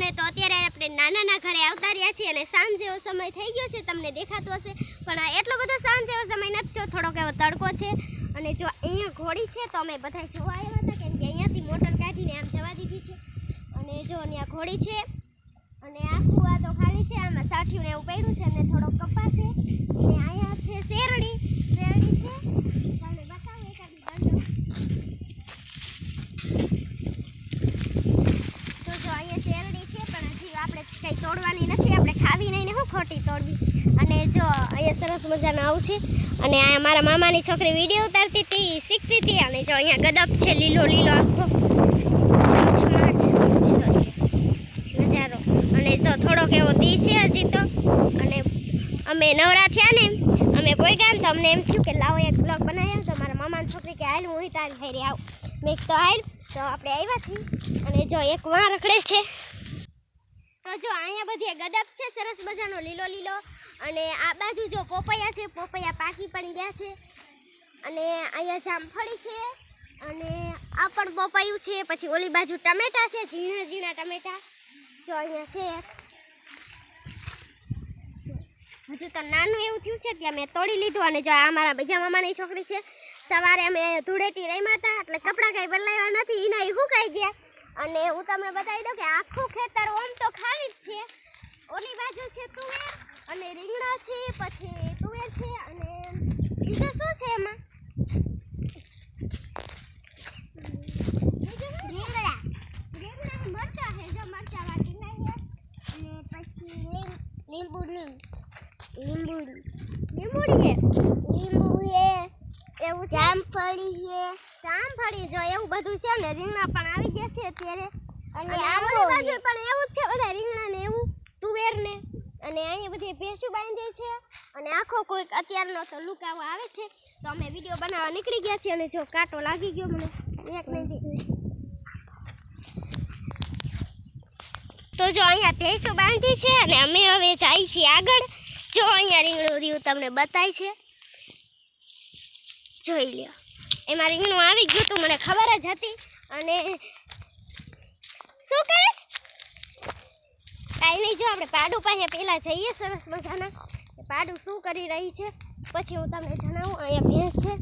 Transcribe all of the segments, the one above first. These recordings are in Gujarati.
બધાને તો અત્યારે આપણે નાનાના ઘરે આવતા રહ્યા છીએ અને સાંજ જેવો સમય થઈ ગયો છે, તમને દેખાતો હશે. પણ એટલો બધો સાંજ જેવો સમય નથી થયો, થોડોક એવો તડકો છે. અને જો અહીંયા ઘોડી છે, તો અમે બધા જોવા આવ્યા હતા કેમ કે અહીંયાથી મોટર કાઢીને આમ જવા દીધી છે. અને જો અહીંયા ઘોડી છે, અને આખું આ તો ખાલી છે, આમાં સાઠિયું એવું પડ્યું છે, અને થોડો કપા છે અને અહીંયા છે શેરડી શેરડી છે તમને બતાવું એકાદી બાજુ તો જો અહીંયા શેરડી છે પણ હજી આપણે કંઈ તોડવાની નથી, આપણે ખાવી નહીં ને હું ખોટી તોડવી. અને જો, અહીંયા સરસ મજાનું આવું છે. અને આ મારા મામાની છોકરી વીડિયો ઉતારતી હતી શીખતી હતી. અને જો, અહીંયા ગદપ છે, લીલો લીલો આખો. નજારો. અને જો, થોડોક એવો દી છે હજી તો. અને અમે નવરા થયા ને અમે કોઈ ગયા તો અમને એમ થયું કે લાવો એક બ્લોગ બનાવ્યો તો મારા મામાની છોકરી કે, હાલ, હું તારી ફેરી આવું. મેં તો હાલ. તો આપણે આવ્યા છીએ. અને જો, એક વાં રખડે છે. તો જો અહીંયા બધી ગદપ છે, સરસ મજાનો લીલો લીલો. અને આ બાજુ જો પોપૈયા છે, પોપૈયા પાકી પણ ગયા છે. અને અહીંયા જામફળી છે. અને આ પણ પોપૈયું છે, પછી ઓલી બાજુ ટમેટા છે, ઝીણા ઝીણા ટમેટા. જો અહીંયા છે. હજુ તો નાનું એવું થયું છે, ત્યાં મેં તોડી લીધું અને જો આ મારા બીજા મામાની છોકરી છે. સવારે અમે ધૂળેટી રમ્યા હતા, એટલે કપડાં કાંઈ બદલાવ્યા નથી એના એ સુકાઈ ગયા. અને હું તમને બતાવી દઉં કે આખું ખેતર ઓમ તો ખાલી જ છે. ઓલી બાજુ છે તુવેર અને રીંગણા છે પછી તુવેર છે અને બીજું શું છે એમાં? રીંગણા. રીંગણા મરચા છે. જો મરચા વાટીને અને પછી લીંબુની લીંબુડી. લીંબુડી. છે લીંબુ એવું જામફળી છે. જામફળી જો એવું બધું છે ને રીંગણા પણ આવી ગયા છે અત્યારે. અને આંબો બાજુ પણ એવું જ છે બધા રીંગણા ને એવું તુવેર ને અને અહીંયા બધી ભેંસું બાંધી છે. અને આખો કોઈક અત્યારનો તો લુક આવો આવે છે. તો અમે વીડિયો બનાવવા નીકળી ગયા છીએ અને જો કાંટો લાગી ગયો મને. એક નહીં તો જો અહીંયા ભેંસો બાંધી છે અને અમે હવે જાય છીએ આગળ. જો અહીંયા રીંગણું રહ્યું તમને બતાય છે. જોઈ લ્યો. મારી રીંગણું આવી ગયું તું, મને ખબર જ હતી. અને શું કહીશ કાંઈ નહીં, જો આપણે પાડું પાસે પહેલાં જઈએ સરસ મજાના. પાડું શું કરી રહી છે? પછી હું તમને જણાવું, અહીંયા ભેંસ છે.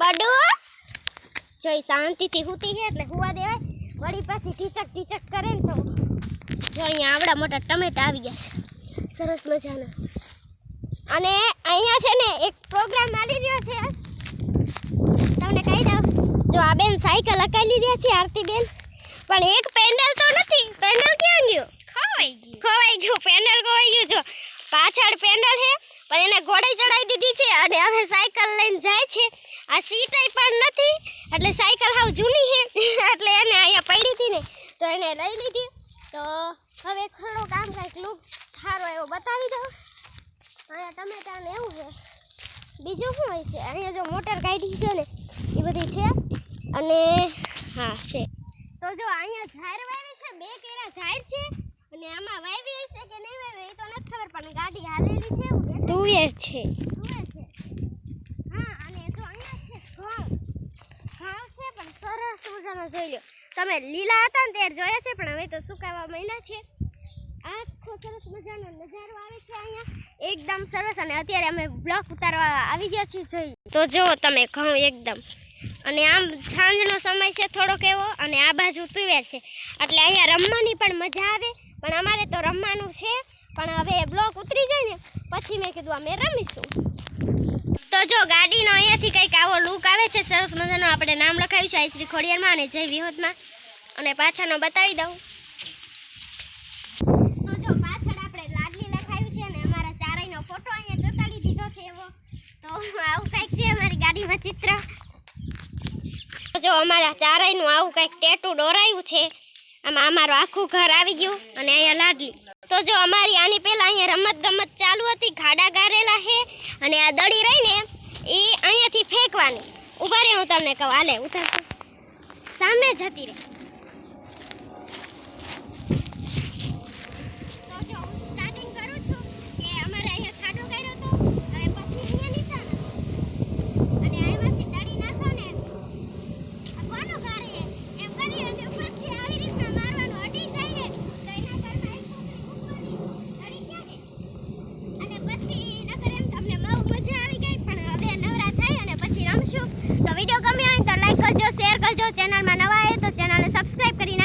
પાડુ જોઈ, શાંતિથી સૂતી છે એટલે હુવા દેવાય. વળી પાછી ટીચક ટીચક કરે ને તો જો અહીંયા આવડા મોટા ટમેટા આવી ગયા છે. સરસ મજાના. અને અહીંયા છે ને એક પ્રોગ્રામ આવી રહ્યો છે. તમને કહી દઉં જો આ બેન સાયકલ અકાલી રહ્યા છે આરતી બેન. પણ એક પેન્ડલ તો નથી. પેન્ડલ ક્યાં ગયું? ખોવાઈ ગયું. ખોવાઈ ગયું પેન્ડલ ખોવાઈ ગયું. જો પાછળ પેન્ડલ છે પણ એને ઘોડે ચડાવી દીધી છે અને હવે સાયકલ લઈને જાય છે. આ સીટ પણ નથી એટલે સાયકલ હાવ જૂની છે. એટલે એને અહીંયા પડી હતી ને તો એને લઈ લીધી. તો હવે ખરો કામ કાંઈક લુક સારો એવો બતાવી દઉં. અહીંયા ટમેટા ને એવું છે. બીજું શું હોય છે? અહીંયા જો મોટર કાઢી છે ને એ બધી છે. અને હા છે. તો જો અહીંયા ઝાડ વાવી છે બે કેરા ઝાડ છે. અને આમાં વાવી હશે કે નહીં વાવી એ તો નથી ખબર પણ ગાડી હાલેલી છે તુવેર છે. તુવેર છે. હા અને જો અહીંયા છે ઘઉં. ઘઉં છે પણ સરસ મજાનો જોઈ લો. તમે લીલા હતા ને ત્યારે જોયા છે પણ હવે તો સુકાવા મહિના છે. સરસ મજાનો નજારો આવે છે અહીંયા. એકદમ સરસ અને અત્યારે અમે બ્લોક ઉતારવા આવી ગયા છીએ જોઈ. તો જુઓ તમે ઘઉં એકદમ. અને આમ સાંજનો સમય છે થોડોક એવો અને આ બાજુ તુવેર છે. એટલે અહીંયા રમવાની પણ મજા આવે. પણ અમારે તો રમવાનું છે. પણ હવે બ્લોક ઉતરી જાય ને, પછી મેં કીધું અમે રમીશું. તો જો ગાડીનો અહીંયાથી કંઈક આવો લુક આવે છે. સરસ મજાનો આપણે નામ લખાવ્યું છે આઈ શ્રી ખોડિયારમાં અને જય વિહોદમાં અને પાછળનો બતાવી દઉં તો જો પાછળ આપણે લાડલી લખાવ્યું છે અને અમારા ચારેયનો ફોટો અહીંયા ચોટાડી દીધો છે એવો તો આવું કંઈક છે અમારી ચિત્ર જો અમારા ચારેયનું આવું કંઈક ટેટુ દોરાયું છે, આમાં અમારું આખું ઘર આવી ગયું અને અહીંયા લાડલી તો જો અમારી આની પહેલાં અહીંયા રમત ગમત ચાલુ હતી ઘાડા ગારેલા છે અને આ દડી રહી ને એ અહીંયાથી ફેંકવાની. ઊભા રહે હું તમને કહું. હાલે, ઉતર સામે જતી રહે. વીડિયો ગમ્યો હોય તો લાઈક કરજો શેર કરજો ચેનલમાં નવા આવે તો ચેનલને સબસ્ક્રાઈબ કરીને